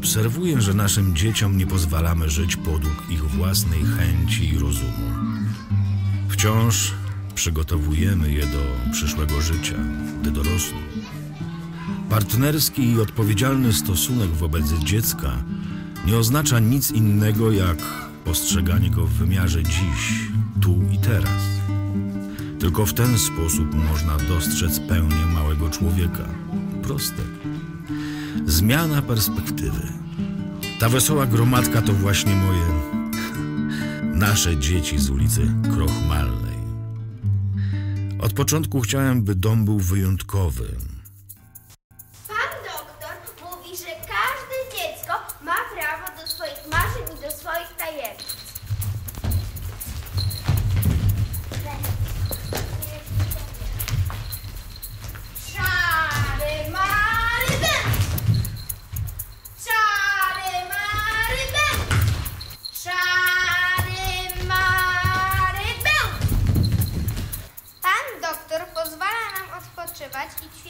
obserwuję, że naszym dzieciom nie pozwalamy żyć podług ich własnej chęci i rozumu. Wciąż przygotowujemy je do przyszłego życia, gdy dorosną. Partnerski i odpowiedzialny stosunek wobec dziecka nie oznacza nic innego jak postrzeganie go w wymiarze dziś, tu i teraz. Tylko w ten sposób można dostrzec pełnię małego człowieka. Proste. Zmiana perspektywy. Ta wesoła gromadka to właśnie moje. nasze dzieci z ulicy Krochmalnej. Od początku chciałem, by dom był wyjątkowy.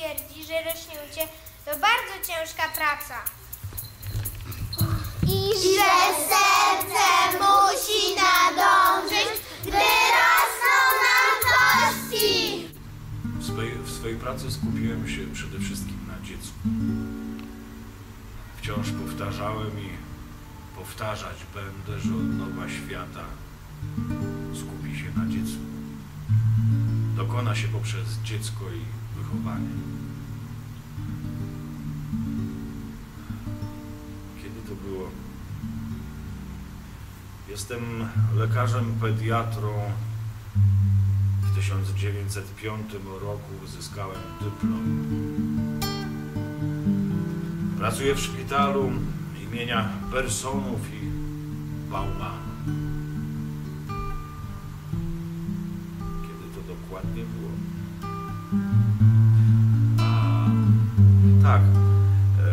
Twierdzi, że rośnięcie to bardzo ciężka praca. I że serce musi nadążyć, gdy rosną nam kości. W swojej, w swojej pracy skupiłem się przede wszystkim na dziecku. Wciąż powtarzałem i powtarzać będę, że odnowa świata skupi się na dziecku. Dokona się poprzez dziecko i wychowanie. Kiedy to było? Jestem lekarzem pediatrą w 1905 roku uzyskałem dyplom. Pracuję w szpitalu imienia Personów i Baumanów. Tak.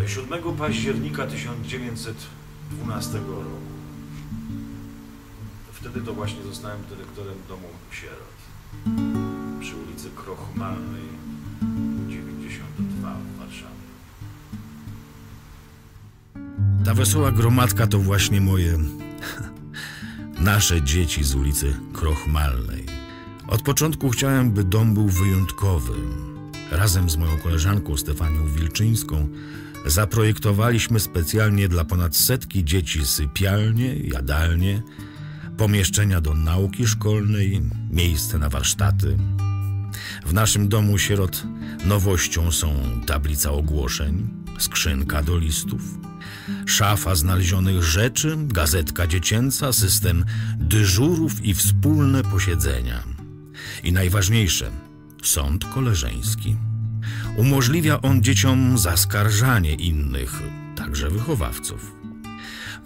e, 7 października 1912 roku. Wtedy to właśnie zostałem dyrektorem domu sierot przy ulicy Krochmalnej 92 w Warszawie. Ta wesoła gromadka to właśnie moje nasze dzieci z ulicy Krochmalnej. Od początku chciałem, by dom był wyjątkowy. Razem z moją koleżanką Stefanią Wilczyńską zaprojektowaliśmy specjalnie dla ponad setki dzieci sypialnie, jadalnie, pomieszczenia do nauki szkolnej, miejsce na warsztaty. W naszym domu sierot nowością są tablica ogłoszeń, skrzynka do listów, szafa znalezionych rzeczy, gazetka dziecięca, system dyżurów i wspólne posiedzenia. I najważniejsze, sąd koleżeński. Umożliwia on dzieciom zaskarżanie innych, także wychowawców.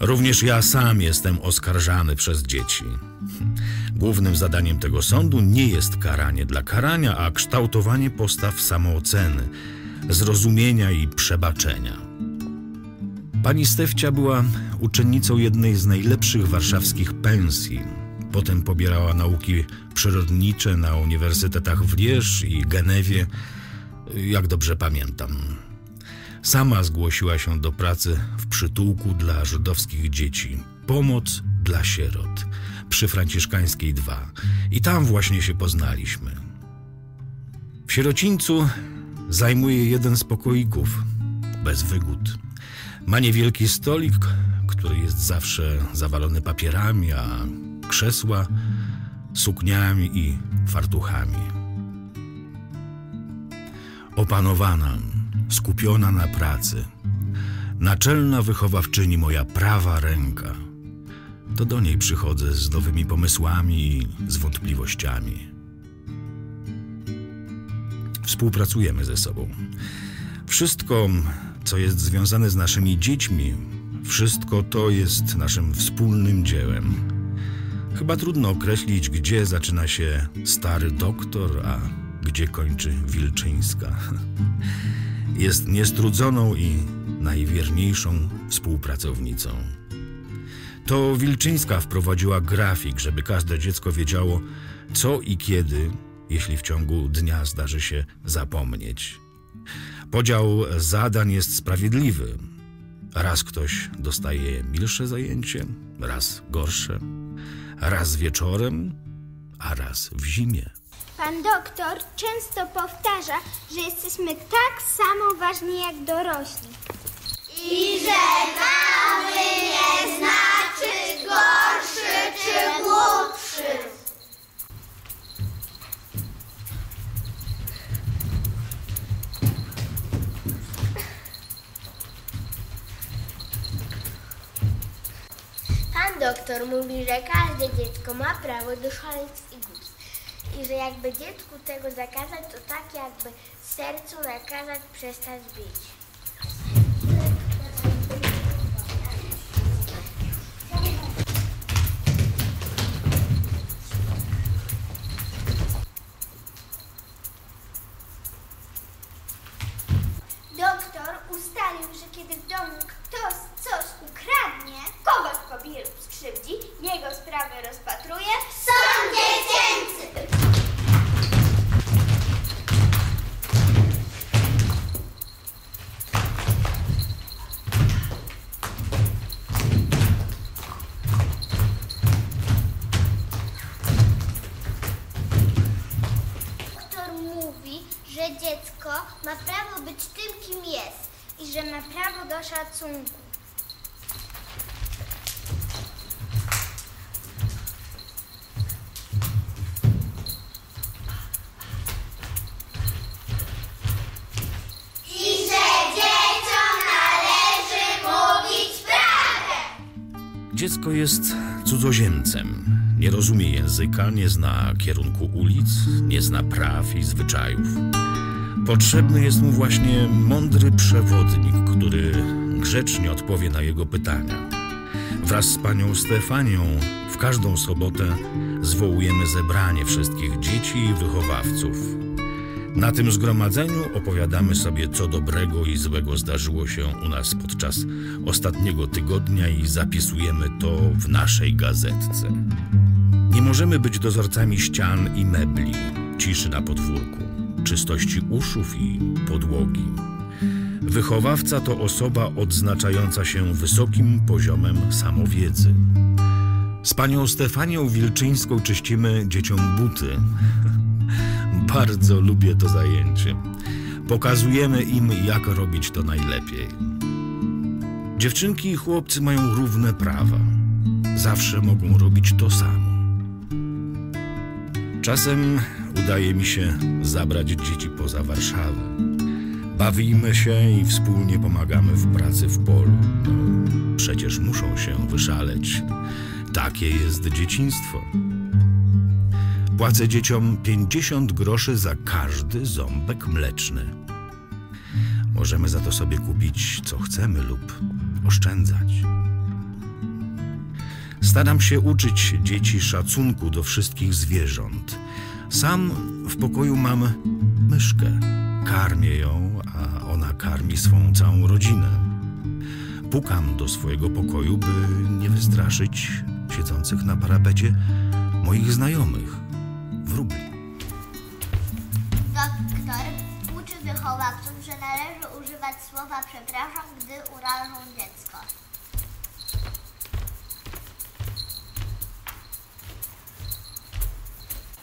Również ja sam jestem oskarżany przez dzieci. Głównym zadaniem tego sądu nie jest karanie dla karania, a kształtowanie postaw samooceny, zrozumienia i przebaczenia. Pani Stefcia była uczennicą jednej z najlepszych warszawskich pensji. Potem pobierała nauki przyrodnicze na uniwersytetach w Liège i Genewie, jak dobrze pamiętam. Sama zgłosiła się do pracy w przytułku dla żydowskich dzieci. Pomoc dla sierot przy Franciszkańskiej 2. I tam właśnie się poznaliśmy. W sierocińcu zajmuje jeden z pokoików, bez wygód. Ma niewielki stolik, który jest zawsze zawalony papierami, a krzesła sukniami i fartuchami. Opanowana, skupiona na pracy. Naczelna wychowawczyni, moja prawa ręka. To do niej przychodzę z nowymi pomysłami i z wątpliwościami. Współpracujemy ze sobą. Wszystko, co jest związane z naszymi dziećmi, wszystko to jest naszym wspólnym dziełem. Chyba trudno określić, gdzie zaczyna się stary doktor, a gdzie kończy Wilczyńska. Jest niestrudzoną i najwierniejszą współpracownicą. To Wilczyńska wprowadziła grafik, żeby każde dziecko wiedziało, co i kiedy, jeśli w ciągu dnia zdarzy się zapomnieć. Podział zadań jest sprawiedliwy. Raz ktoś dostaje milsze zajęcie, raz gorsze, raz wieczorem, a raz w zimie. Pan doktor często powtarza, że jesteśmy tak samo ważni jak dorośli. I że mały nie znaczy gorszy czy głupszy. Doktor mówi, że każde dziecko ma prawo do szaleństw i. I że jakby dziecku tego zakazać, to tak jakby sercu nakazać przestać bić. Że ma prawo do szacunku. I że dzieciom należy mówić prawdę. Dziecko jest cudzoziemcem. Nie rozumie języka, nie zna kierunku ulic, nie zna praw i zwyczajów. Potrzebny jest mu właśnie mądry przewodnik, który grzecznie odpowie na jego pytania. Wraz z panią Stefanią w każdą sobotę zwołujemy zebranie wszystkich dzieci i wychowawców. Na tym zgromadzeniu opowiadamy sobie, co dobrego i złego zdarzyło się u nas podczas ostatniego tygodnia i zapisujemy to w naszej gazetce. Nie możemy być dozorcami ścian i mebli, ciszy na podwórku, czystości uszów i podłogi. Wychowawca to osoba odznaczająca się wysokim poziomem samowiedzy. Z panią Stefanią Wilczyńską czyścimy dzieciom buty. Bardzo lubię to zajęcie. Pokazujemy im, jak robić to najlepiej. Dziewczynki i chłopcy mają równe prawa. Zawsze mogą robić to samo. Czasem udaje mi się zabrać dzieci poza Warszawę. Bawimy się i wspólnie pomagamy w pracy w polu. No, przecież muszą się wyszaleć. Takie jest dzieciństwo. Płacę dzieciom 50 groszy za każdy ząbek mleczny. Możemy za to sobie kupić co chcemy lub oszczędzać. Staram się uczyć dzieci szacunku do wszystkich zwierząt. Sam w pokoju mam myszkę. Karmię ją, a ona karmi swą całą rodzinę. Pukam do swojego pokoju, by nie wystraszyć siedzących na parapecie moich znajomych, wróbli. Doktor uczy wychowawców, że należy używać słowa przepraszam, gdy urażą dziecko.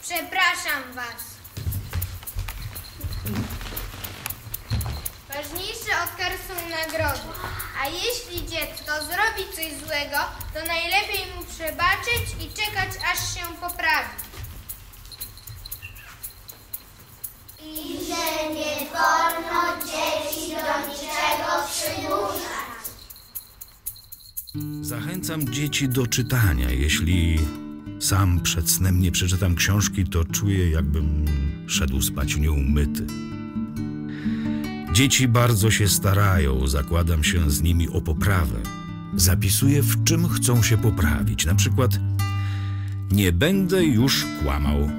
Przepraszam was. Ważniejsze od kar są nagrody. A jeśli dziecko zrobi coś złego, to najlepiej mu przebaczyć i czekać, aż się poprawi. I że nie wolno dzieci do niczego przymuszać. Zachęcam dzieci do czytania. Jeśli sam przed snem nie przeczytam książki, to czuję, jakbym szedł spać nieumyty. Dzieci bardzo się starają, zakładam się z nimi o poprawę. Zapisuję, w czym chcą się poprawić. Na przykład, nie będę już kłamał,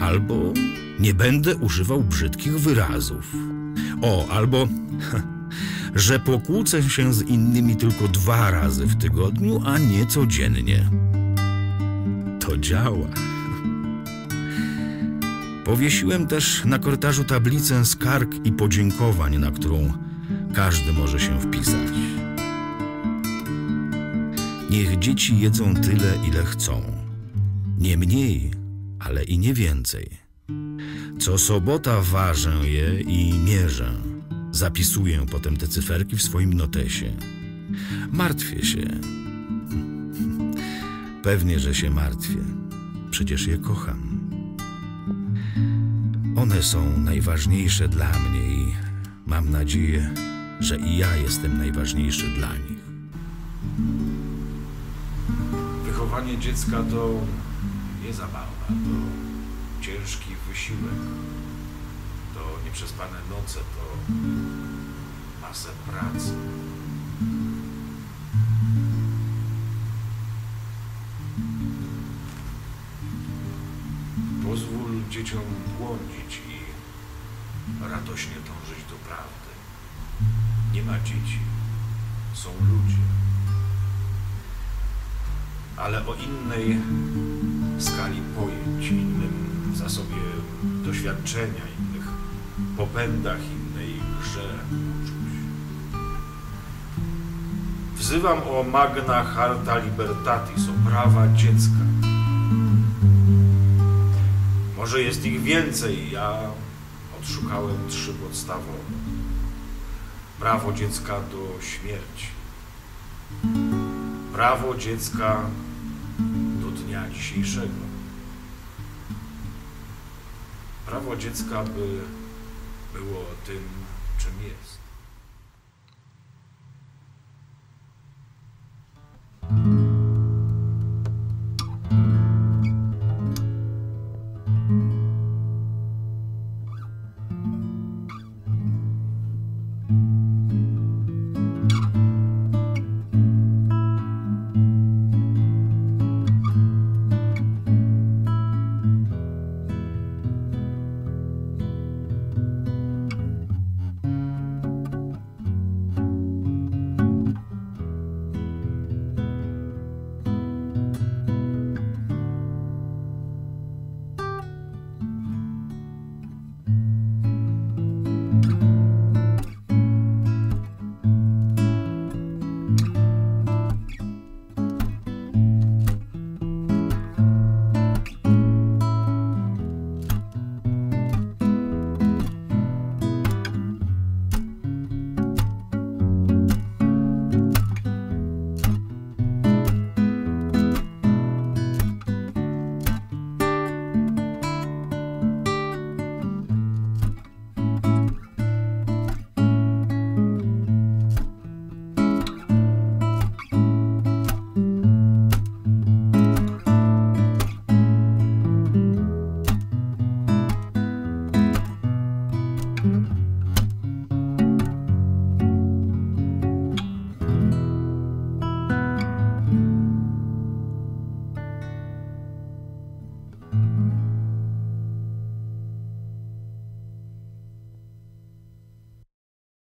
albo nie będę używał brzydkich wyrazów. O, albo że pokłócę się z innymi tylko dwa razy w tygodniu, a nie codziennie. To działa. Powiesiłem też na korytarzu tablicę skarg i podziękowań, na którą każdy może się wpisać. Niech dzieci jedzą tyle, ile chcą. Nie mniej, ale i nie więcej. Co sobota ważę je i mierzę. Zapisuję potem te cyferki w swoim notesie. Martwię się. Pewnie, że się martwię. Przecież je kocham. One są najważniejsze dla mnie i mam nadzieję, że i ja jestem najważniejszy dla nich. Wychowanie dziecka to nie zabawa, to ciężki wysiłek, to nieprzespane noce, to masę pracy. Dzieciom błądzić i radośnie dążyć do prawdy. Nie ma dzieci, są ludzie. Ale o innej skali pojęć, innym zasobie doświadczenia, innych popędach, innej grze uczuć. Wzywam o magna charta libertatis, o prawa dziecka. Może jest ich więcej, ja odszukałem trzy podstawowe. Prawo dziecka do śmierci. Prawo dziecka do dnia dzisiejszego. Prawo dziecka, by było tym, czym jest.